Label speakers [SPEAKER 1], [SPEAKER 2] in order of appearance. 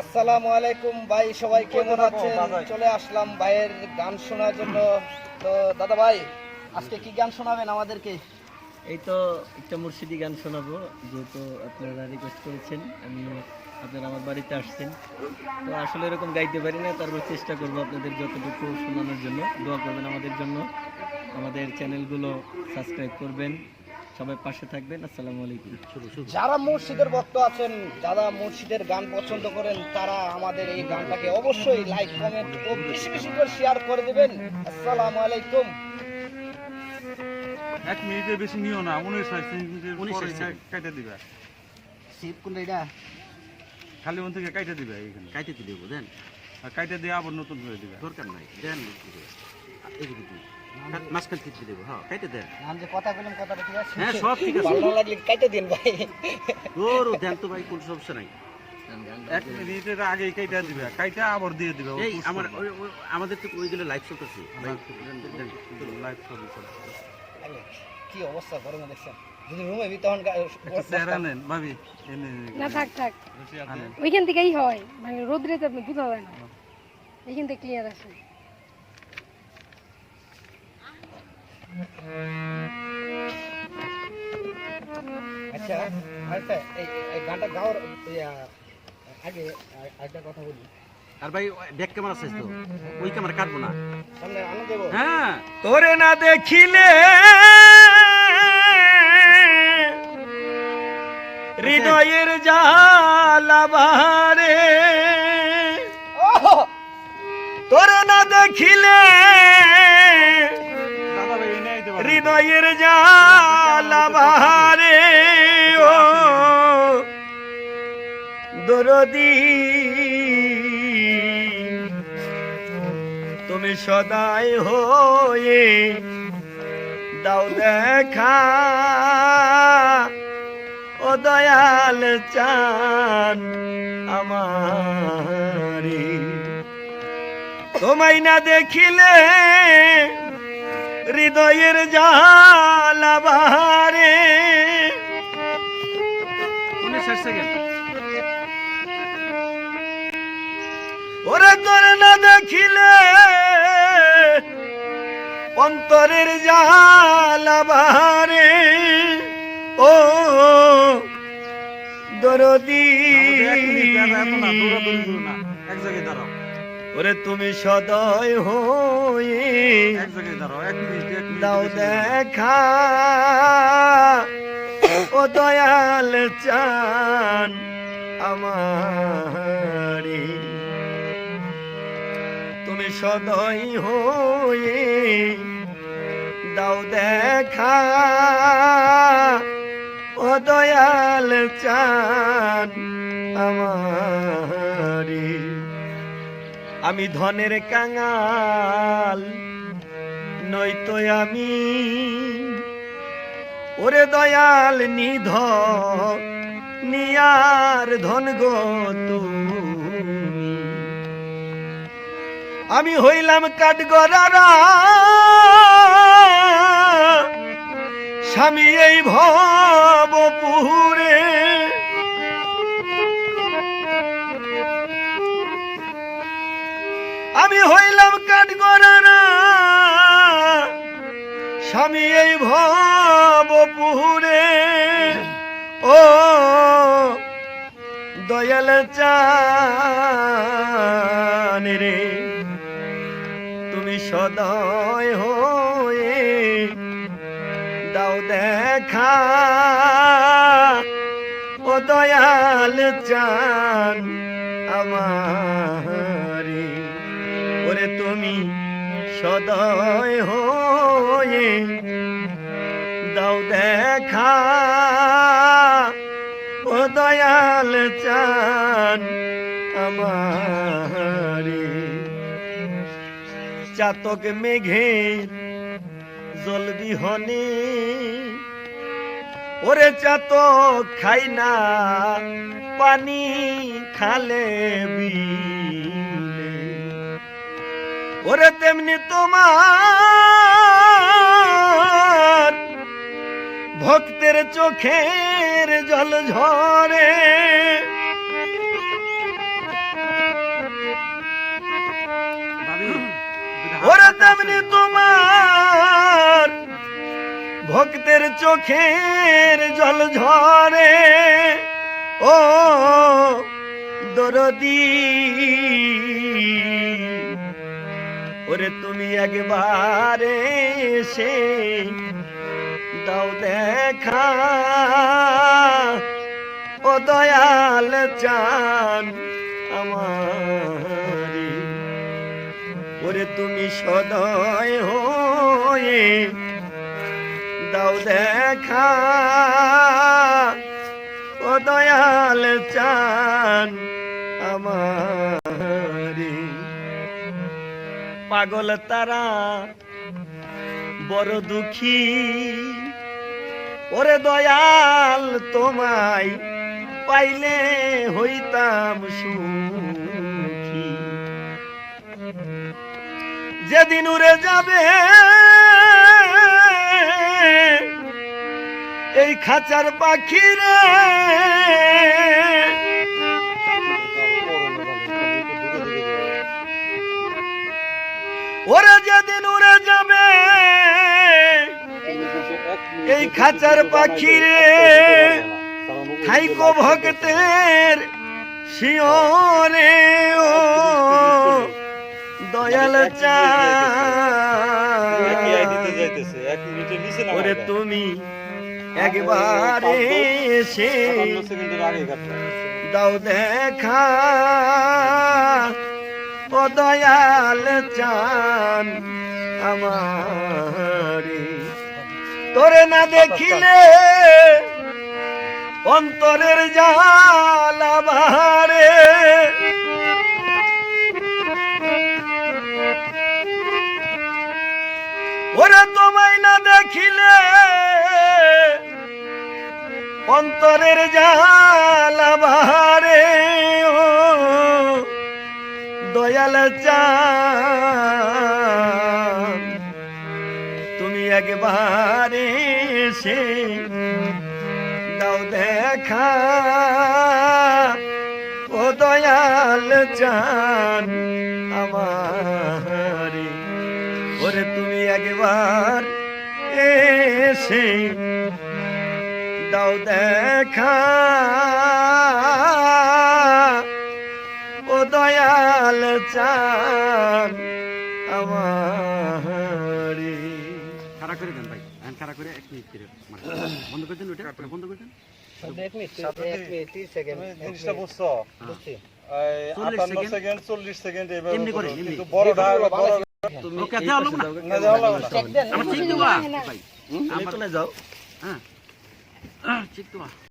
[SPEAKER 1] আসসালামু আলাইকুম ভাই সবাই কেমন আছেন? চলে আসলাম ভাইয়ের গান শোনার জন্য। তো দাদা ভাই আজকে কি গান শোনাবেন আমাদেরকে?
[SPEAKER 2] এই তো একটা মুর্শিদি গান শোনাবো যেহেতু আপনারা রিকোয়েস্ট করেছেন আমি আপনারা আমার বাড়িতে আসছেন। তো আসলে এরকম গাইতে পারি না তারপর চেষ্টা করব আপনাদের যতটুকু শোনানোর জন্য। দোয়া করবেন আমাদের জন্য। আমাদের চ্যানেলগুলো সাবস্ক্রাইব করবেন। সবাই পাশে থাকবেন আসসালামু আলাইকুম।
[SPEAKER 1] যারা মুর্শিদের ভক্ত আছেন যারা মুর্শিদের গান পছন্দ করেন তারা আমাদের এই গানটাকে অবশ্যই লাইক কমেন্ট ও বেশি বেশি করে শেয়ার করে দেবেন। আসসালামু আলাইকুম।
[SPEAKER 3] এক মিনিটের বেশি নিও না উনিশ। কাইটে দিবে।
[SPEAKER 1] শিব কোনটা এটা
[SPEAKER 3] খালি ওন থেকে কাইটে দিবে এখানে
[SPEAKER 4] কাইতে তো দেবো দেন।
[SPEAKER 3] আর কাইটে দিয়ে আবার নতুন করে দিবে।
[SPEAKER 4] দরকার নাই দেন। এদিকে দিই মাঝখান থেকে দেবো হ্যাঁ কাইতে দেন।
[SPEAKER 1] আমি যে কথা বললাম কথাটা ঠিক আছে?
[SPEAKER 4] হ্যাঁ সব ঠিক আছে।
[SPEAKER 1] ভালো লাগলে কাইটে দিন ভাই।
[SPEAKER 4] ওর দেন তো ভাই কোনো সমস্যা নাই।
[SPEAKER 3] এক মিনিটের আগেই কাইটে দিবে কাইটে আবার দিয়ে দিবে
[SPEAKER 4] এই আমার আমাদের তো ওইগুলো লাইভ চলতেছে
[SPEAKER 3] লাইভ ছবি করে
[SPEAKER 1] কি অবস্থা গরমে দেখছেন? যদি রুমে বি তখন
[SPEAKER 3] চেহারা নেন ভাবি
[SPEAKER 5] না থাক থাক। ওইখান থেকেই হয়। মানে রোদ্রে তো আপনি বোঝা যায় না। এইখান থেকে ক্লিয়ার আছে।
[SPEAKER 1] আচ্ছা আচ্ছা এই এই গানটা গাওয়ার আগে আর- আরেকটা কথা বলি।
[SPEAKER 4] আর ভাই ব্যাক ক্যামেরা তো ওই ক্যামেরা কাটবো না। হ্যাঁ।
[SPEAKER 2] তোরে না দেখিলে হৃদয়ের জালাবারে তোরে না দেখিলে দরদি তুমি সদাই হয়ে দাও দেখা ও দয়াল চান আমারি। তোমায় না দেখিলে হৃদয়ের জালাবারে
[SPEAKER 4] উনিশ সেকেন্ড।
[SPEAKER 2] ওরে তোরে না দেখিলে অন্তরের জালাবারে ও, দরদি। ওরে তুমি সদয় হয়ে দাও দেখা। ও দয়াল চান আমারে। তুমি সদয় হয়ে দাও দেখা ও দয়াল চান আমারে। আমি ধনের কাঙাল, নয়তো আমি ওরে দয়াল নিধ, নিয়ার ধন গো তুমি। আমি হইলাম কাঠগড়ারা। স্বামী এই ভবপুরে। আমি হইলাম কাঠগড়ারা। স্বামী এই ভবপুরে। ও দয়াল চান সদয় হয়ে দাও দেখা ও দয়াল চান আমারে ওরে তুমি সদয় হয়ে দাও দেখা ও দয়াল চান আমারে চাতক মেঘে জল বিহনে ওরে চাতক খাই না, পানি খালে ওরে তেমনি তোমার ভক্তের চোখের জল ঝরে। তেমনি তোমার ভক্তের চোখের জল ঝরে। ও দরদি, ওরে তুমি একবারে সে দাও দেখা। ও দয়াল চান তুমি সদয় হয়ে দাও দেখা ও দয়াল চান আমার। পাগল তারা, বড় দুঃখী, ওরে দয়াল তোমায় পাইলে হইতাম সুখী। যেদিন উড়ে যাবে, এই খাঁচার পাখি রে ওরে যেদিন উড়ে যাবে, এই খাঁচার পাখি রে থাইকো ভক্তের শিওরে ও। দয়াল ওরে তুমি একবারে এসে দাও দেখা। ও দয়াল চান আমারে। তোরে না দেখিলে অন্তরের জাল আমারে ওরে তোমায় না দেখিলে অন্তরের জাল বাহারে ও দয়াল তুমি একবারে সে দাও দেখা, ও দয়াল চান আমারে এসে দাও দেখা। ও দয়াল চান আমারে
[SPEAKER 4] খাড়া করে দেন ভাই হ্যাঁ খাড়া করে এক মিনিট করে মানে বন্ধ করে দেন ওটা বন্ধ করে দেন।
[SPEAKER 1] এক মিনিট এক মিনিট তিরিশ সেকেন্ড
[SPEAKER 3] জিনিসটা বুঝছ?
[SPEAKER 4] 40 সেকেন্ড।
[SPEAKER 3] চল্লিশ সেকেন্ড। কিন্তু বড়টা বড়
[SPEAKER 4] ঠিক হ্যাঁ। ঠিক দেবা